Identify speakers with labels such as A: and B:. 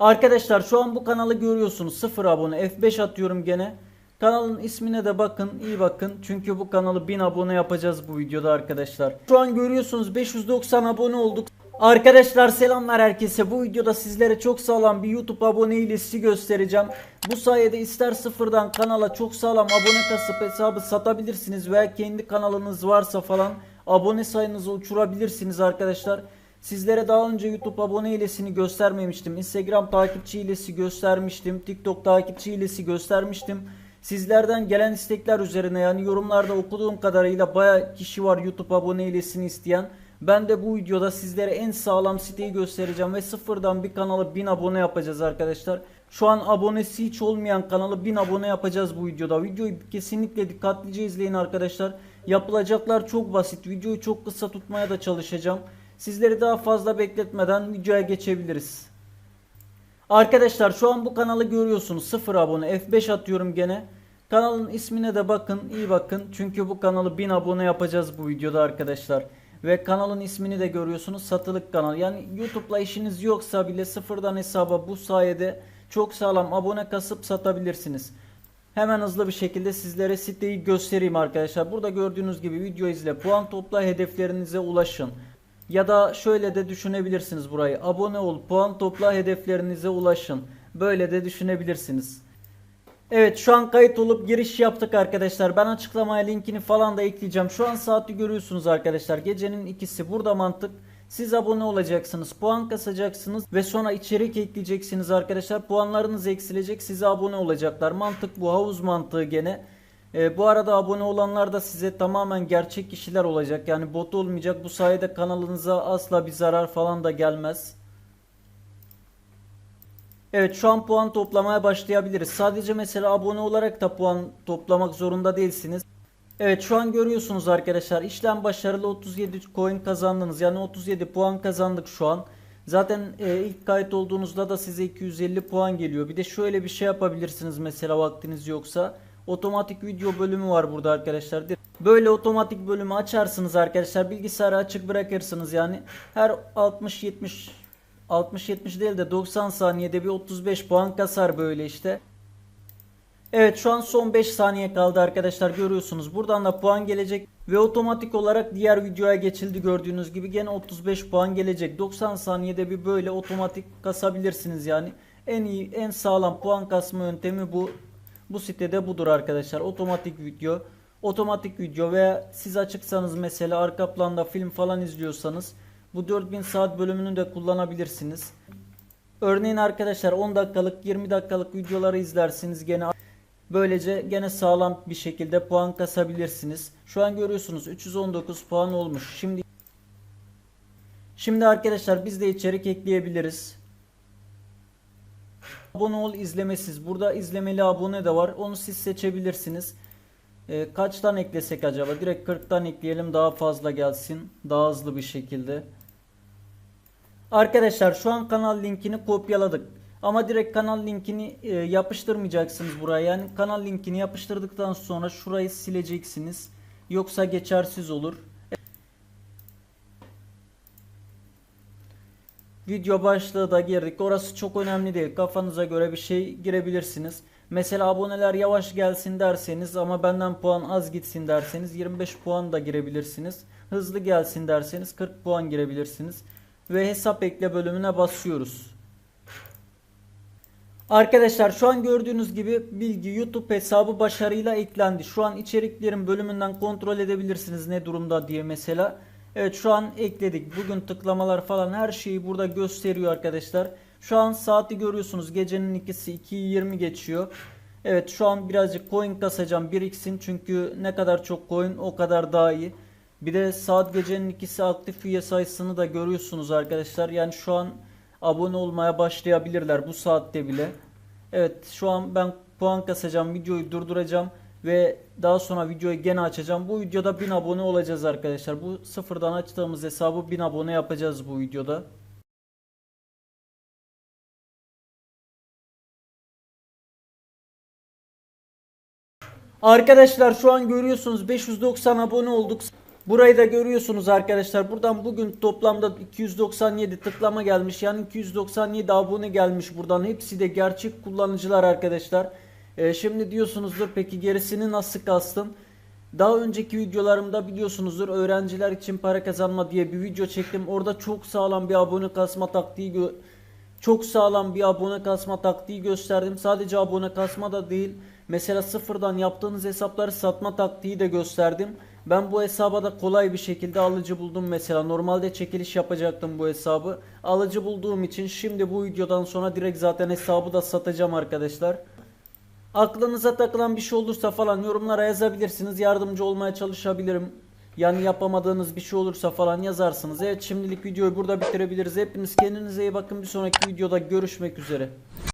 A: Arkadaşlar şu an bu kanalı görüyorsunuz 0 abone F5 atıyorum gene. Kanalın ismine de bakın iyi bakın çünkü bu kanalı 1000 abone yapacağız bu videoda arkadaşlar. Şu an görüyorsunuz 590 abone olduk. Arkadaşlar selamlar herkese. Bu videoda sizlere çok sağlam bir YouTube abone hilesi göstereceğim. Bu sayede ister sıfırdan kanala çok sağlam abone kasıp hesabı satabilirsiniz veya kendi kanalınız varsa falan abone sayınızı uçurabilirsiniz arkadaşlar. Sizlere daha önce YouTube abone hilesini göstermemiştim. Instagram takipçi hilesi göstermiştim. TikTok takipçi hilesi göstermiştim. Sizlerden gelen istekler üzerine yani yorumlarda okuduğum kadarıyla baya kişi var YouTube abone hilesini isteyen. Ben de bu videoda sizlere en sağlam siteyi göstereceğim ve sıfırdan bir kanalı 1000 abone yapacağız arkadaşlar. Şu an abonesi hiç olmayan kanalı 1000 abone yapacağız bu videoda. Videoyu kesinlikle dikkatlice izleyin arkadaşlar. Yapılacaklar çok basit. Videoyu çok kısa tutmaya da çalışacağım. Sizleri daha fazla bekletmeden videoya geçebiliriz. Arkadaşlar şu an bu kanalı görüyorsunuz 0 abone F5 atıyorum gene. Kanalın ismine de bakın iyi bakın çünkü bu kanalı 1000 abone yapacağız bu videoda arkadaşlar. Ve kanalın ismini de görüyorsunuz satılık kanal. Yani YouTube'la işiniz yoksa bile sıfırdan hesaba bu sayede çok sağlam abone kasıp satabilirsiniz. Hemen hızlı bir şekilde sizlere siteyi göstereyim arkadaşlar. Burada gördüğünüz gibi video izle, puan topla, hedeflerinize ulaşın. Ya da şöyle de düşünebilirsiniz burayı. Abone ol, puan topla, hedeflerinize ulaşın. Böyle de düşünebilirsiniz. Evet şu an kayıt olup giriş yaptık arkadaşlar. Ben açıklamaya linkini falan da ekleyeceğim. Şu an saati görüyorsunuz arkadaşlar. Gecenin ikisi burada mantık. Siz abone olacaksınız, puan kasacaksınız ve sonra içerik ekleyeceksiniz arkadaşlar. Puanlarınız eksilecek, size abone olacaklar. Mantık bu, havuz mantığı gene. Ee, bu arada abone olanlar da size tamamen gerçek kişiler olacak. Yani bot olmayacak. Bu sayede kanalınıza asla bir zarar falan da gelmez. Evet şu an puan toplamaya başlayabiliriz. Sadece mesela abone olarak da puan toplamak zorunda değilsiniz. Evet şu an görüyorsunuz arkadaşlar işlem başarılı 37 coin kazandınız. Yani 37 puan kazandık şu an. Zaten e, ilk kayıt olduğunuzda da size 250 puan geliyor. Bir de şöyle bir şey yapabilirsiniz mesela vaktiniz yoksa. Otomatik video bölümü var burada arkadaşlar. Böyle otomatik bölümü açarsınız arkadaşlar. Bilgisayarı açık bırakırsınız yani. Her 60-70 60-70 değil de 90 saniyede bir 35 puan kasar böyle işte. Evet şu an son 5 saniye kaldı arkadaşlar görüyorsunuz. Buradan da puan gelecek ve otomatik olarak diğer videoya geçildi gördüğünüz gibi gene 35 puan gelecek. 90 saniyede bir böyle otomatik kasabilirsiniz yani. En iyi en sağlam puan kasma yöntemi bu. Bu sitede budur arkadaşlar. Otomatik video. Otomatik video veya siz açıksanız mesela arka planda film falan izliyorsanız bu 4000 saat bölümünü de kullanabilirsiniz. Örneğin arkadaşlar 10 dakikalık 20 dakikalık videoları izlersiniz gene böylece gene sağlam bir şekilde puan kasabilirsiniz. Şu an görüyorsunuz 319 puan olmuş. Şimdi Şimdi arkadaşlar biz de içerik ekleyebiliriz. Abone ol izlemesiz. Burada izlemeli abone de var. Onu siz seçebilirsiniz. Ee, kaçtan eklesek acaba? Direkt 40'tan ekleyelim daha fazla gelsin. Daha hızlı bir şekilde. Arkadaşlar şu an kanal linkini kopyaladık. Ama direkt kanal linkini e, yapıştırmayacaksınız buraya. Yani kanal linkini yapıştırdıktan sonra şurayı sileceksiniz. Yoksa geçersiz olur. Video başlığı da girdik. Orası çok önemli değil. Kafanıza göre bir şey girebilirsiniz. Mesela aboneler yavaş gelsin derseniz ama benden puan az gitsin derseniz 25 puan da girebilirsiniz. Hızlı gelsin derseniz 40 puan girebilirsiniz. Ve hesap ekle bölümüne basıyoruz. Arkadaşlar şu an gördüğünüz gibi bilgi YouTube hesabı başarıyla eklendi. Şu an içeriklerin bölümünden kontrol edebilirsiniz ne durumda diye mesela. Evet şu an ekledik. Bugün tıklamalar falan her şeyi burada gösteriyor arkadaşlar. Şu an saati görüyorsunuz. Gecenin ikisi 2.20 geçiyor. Evet şu an birazcık coin kasacağım. Biriksin çünkü ne kadar çok coin o kadar daha iyi. Bir de saat gecenin ikisi aktif üye sayısını da görüyorsunuz arkadaşlar. Yani şu an abone olmaya başlayabilirler bu saatte bile. Evet şu an ben puan kasacağım. Videoyu durduracağım. Ve daha sonra videoyu gene açacağım. Bu videoda 1000 abone olacağız arkadaşlar. Bu sıfırdan açtığımız hesabı 1000 abone yapacağız bu videoda. Arkadaşlar şu an görüyorsunuz 590 abone olduk. Burayı da görüyorsunuz arkadaşlar. Buradan bugün toplamda 297 tıklama gelmiş. Yani 297 abone gelmiş buradan. Hepsi de gerçek kullanıcılar arkadaşlar. Ee, şimdi diyorsunuzdur peki gerisini nasıl kastın? Daha önceki videolarımda biliyorsunuzdur öğrenciler için para kazanma diye bir video çektim. Orada çok sağlam bir abone kasma taktiği çok sağlam bir abone kasma taktiği gösterdim. Sadece abone kasma da değil. Mesela sıfırdan yaptığınız hesapları satma taktiği de gösterdim. Ben bu hesaba da kolay bir şekilde alıcı buldum mesela. Normalde çekiliş yapacaktım bu hesabı. Alıcı bulduğum için şimdi bu videodan sonra direkt zaten hesabı da satacağım arkadaşlar. Aklınıza takılan bir şey olursa falan yorumlara yazabilirsiniz. Yardımcı olmaya çalışabilirim. Yani yapamadığınız bir şey olursa falan yazarsınız. Evet şimdilik videoyu burada bitirebiliriz. Hepiniz kendinize iyi bakın. Bir sonraki videoda görüşmek üzere.